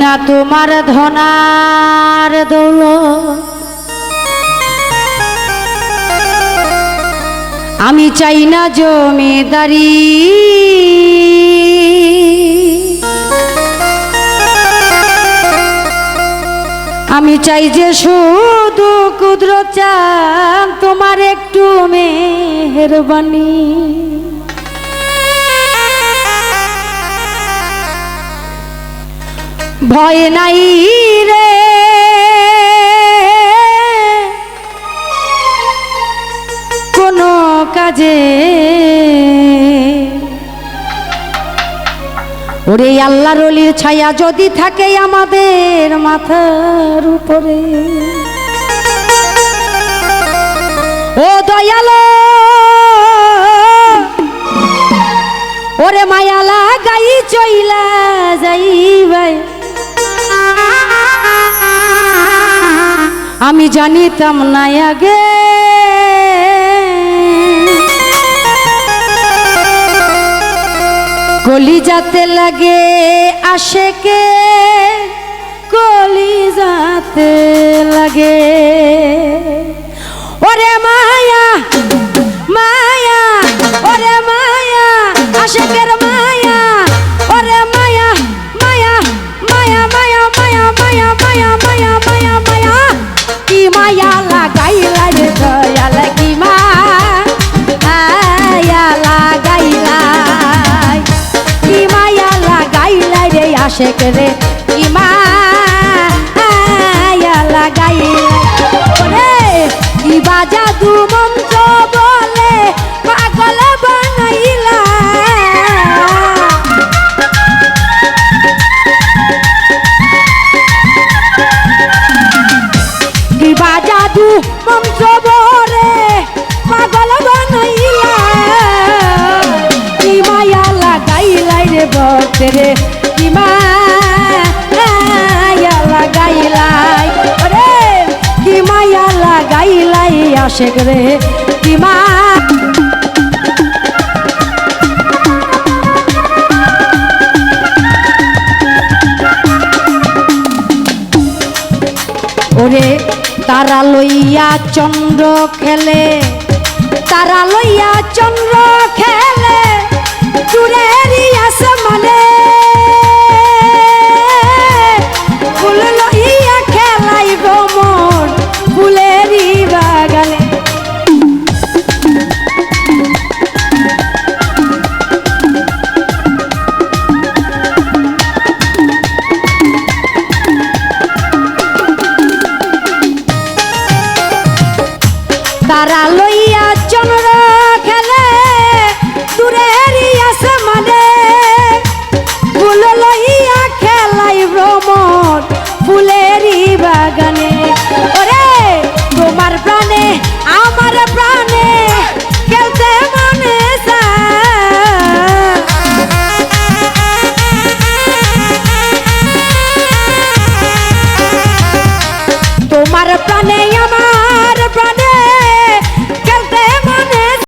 না তোমার ধনার দৌল আমি চাই না জমিদারি। আমি চাই যে শুধু কুদ্র চান, তোমার একটু মেহরবানি। ভয় নাই রে। কোনো কাজে ওরে আল্লাহ রলির ছায়া যদি থাকে আমাদের মাথার উপরে। ও দয়ালো, ওরে মায়ালা গাই চইলা যাইবাই। আমি জানিতাম না আগে। কলি যাতে লাগে আসে কে কলি যাতে লাগে। ওরে মায়া মায়া, ওরে মায়া আশেকের মায়া আশেক রে ইমা লাগাই রে ইবা জাদু মন্ত্র বলে পাগল বানাইলা? ইবা জাদু মন্ত্র বলে পাগল বানাইলা? ইমায়া লাগাইলাই রে বটে রে? আসে রে দিমা ওরে তারা লইয়া চন্দ্র খেলে তারা লইয়া চন্দ্র খেলে দূরেরই আসমানে